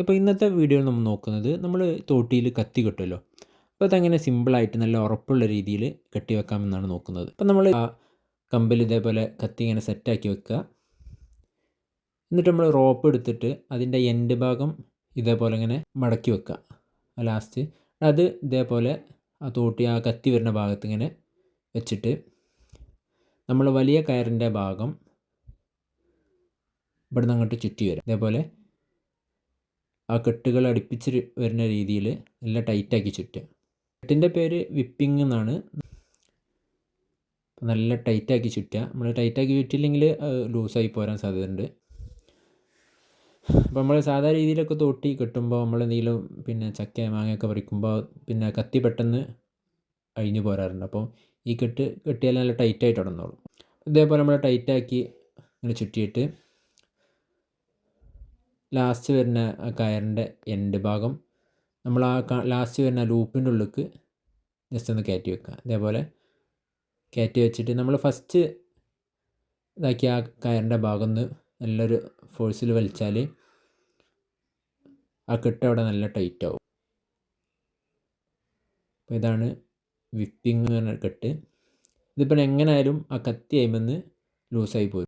ഇപ്പോൾ ഇന്നത്തെ വീഡിയോയിൽ നമ്മൾ നോക്കുന്നത് നമ്മൾ തോട്ടിയിൽ കത്തി കെട്ടുമല്ലോ അപ്പോൾ അതങ്ങനെ സിമ്പിളായിട്ട് നല്ല ഉറപ്പുള്ള രീതിയിൽ കെട്ടി വെക്കാമെന്നാണ് നോക്കുന്നത്. അപ്പോൾ നമ്മൾ ആ കമ്പിൽ ഇതേപോലെ കത്തി ഇങ്ങനെ സെറ്റാക്കി വെക്കുക. എന്നിട്ട് നമ്മൾ റോപ്പ് എടുത്തിട്ട് അതിന്റെ എൻഡ് ഭാഗം ഇതേപോലെ ഇങ്ങനെ മടക്കി വെക്കുക. ലാസ്റ്റ് അത് ഇതേപോലെ ആ തോട്ടി ആ കത്തി വരുന്ന ഭാഗത്ത് ഇങ്ങനെ വെച്ചിട്ട് നമ്മൾ വലിയ കയറിന്റെ ഭാഗം ഇവിടുന്ന് അങ്ങോട്ട് ചുറ്റി വരും. ഇതേപോലെ ആ കെട്ടുകൾ അടുപ്പിച്ച് വരുന്ന രീതിയിൽ നല്ല ടൈറ്റാക്കി ചുറ്റുക. കെട്ടിന്റെ പേര് വിപ്പിംഗ് എന്നാണ്. നല്ല ടൈറ്റാക്കി ചുറ്റുക. നമ്മൾ ടൈറ്റാക്കി ചുറ്റില്ലെങ്കിൽ ലൂസായി പോരാൻ സാധ്യതയുണ്ട്. അപ്പോൾ നമ്മൾ സാധാരണ രീതിയിലൊക്കെ തോട്ടി കെട്ടുമ്പോൾ നമ്മൾ എന്തെങ്കിലും പിന്നെ ചക്ക മാങ്ങയൊക്കെ പറിക്കുമ്പോൾ പിന്നെ കത്തി പെട്ടെന്ന് അഴിഞ്ഞു പോരാറുണ്ട്. അപ്പോൾ ഈ കെട്ട് കെട്ടിയാൽ നല്ല ടൈറ്റായിട്ട് ഇടന്നോളും ഇതേപോലെ നമ്മൾ ടൈറ്റാക്കി ഇങ്ങനെ ചുറ്റിയിട്ട് ലാസ്റ്റ് വരുന്ന ആ കയറിന്റെ എൻഡ് ഭാഗം. നമ്മൾ ആ ലാസ്റ്റ് വരുന്ന ലൂപ്പിന്റെ ഉള്ളിലേക്ക് ജസ്റ്റ് ഒന്ന് കയറ്റി വെക്കുക. ഇതേപോലെ കയറ്റി വെച്ചിട്ട് നമ്മൾ ഫസ്റ്റ് ഇതാക്കി ആ കയറിന്റെ ഭാഗം ഒന്ന് നല്ലൊരു ഫോഴ്സിൽ വലിച്ചാൽ ആ കെട്ട് അവിടെ നല്ല ടൈറ്റ് ആവും. അപ്പോൾ ഇതാണ് വിപ്പിങ് കെട്ട്. ഇതിപ്പോൾ എങ്ങനെയായാലും ആ കത്തി അയിമെന്ന് ലൂസായി പോരും.